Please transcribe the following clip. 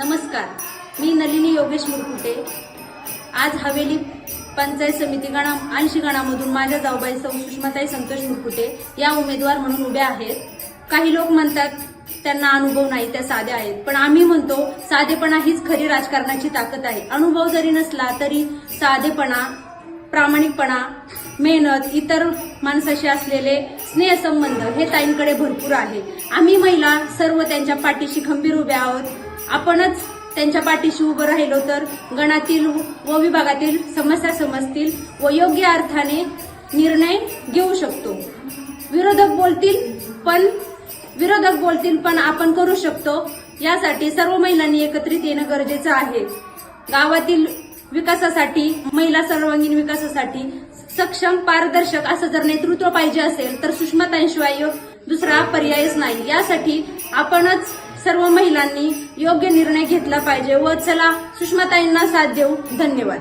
नमस्कार मी नलिनी योगेश मुरकुटे. आज हवेली पंचायत समिती गणा ऐंशी गणामधून माझ्या जाऊबाई सौ सुषमाताई संतोष मुरकुटे या उमेदवार म्हणून उभ्या आहेत. काही लोक म्हणतात त्यांना अनुभव नाही त्या साध्या आहेत. पण आम्ही म्हणतो साधेपणा हीच खरी राजकारणाची ताकद आहे. अनुभव जरी नसला तरी साधेपणा प्रामाणिकपणा मेहनत इतर माणसाशी असलेले स्नेहसंबंध हे ताईंकडे भरपूर आहे. आम्ही महिला सर्व त्यांच्या पाठीशी खंबीर उभ्या आहोत. आपणच त्यांच्या पाठीशी उभं राहिलो तर गणातील व विभागातील समस्या समजतील व योग्य अर्थाने निर्णय घेऊ शकतो. विरोधक बोलतील पण विरोधक बोलतील पण आपण करू शकतो. यासाठी सर्व महिलांनी एकत्रित येणं गरजेचं आहे. गावातील विकासासाठी महिला सर्वांगीण विकासासाठी सक्षम पारदर्शक असं जर नेतृत्व पाहिजे असेल तर सुषमाताईंशिवाय दुसरा पर्यायच नाही. यासाठी आपणच सर्व महिलांनी योग्य निर्णय घेतला पाहिजे व चला सुषमाताईंना साथ देऊ. धन्यवाद.